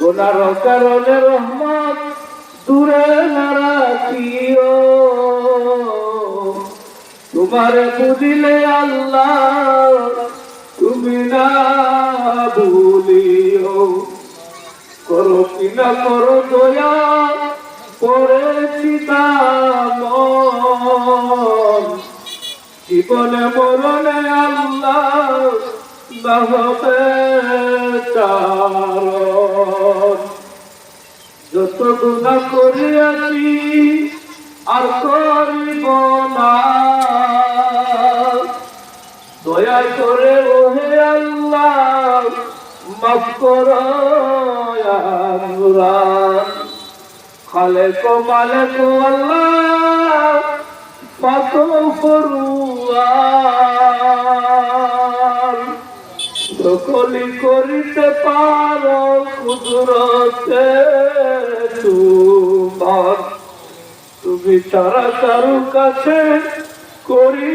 গোনার কারণে রহমত দূরে না রাখিও তোমারে বুঝিলে আল্লাহ, তুমি না ভুলিও। করো কি না করো দয়া, করেছি জীবনে মরণে আল্লাহ নহবে চারণ যত গুণা করিয়াছি, আর করিব না। দয়া করে ওহে আল্লাহ, মাফ করো খালে কো মালে কো আল্লাহ সকলি করিতে পারো কুদরতে তুমি তারা কারও কাছে করি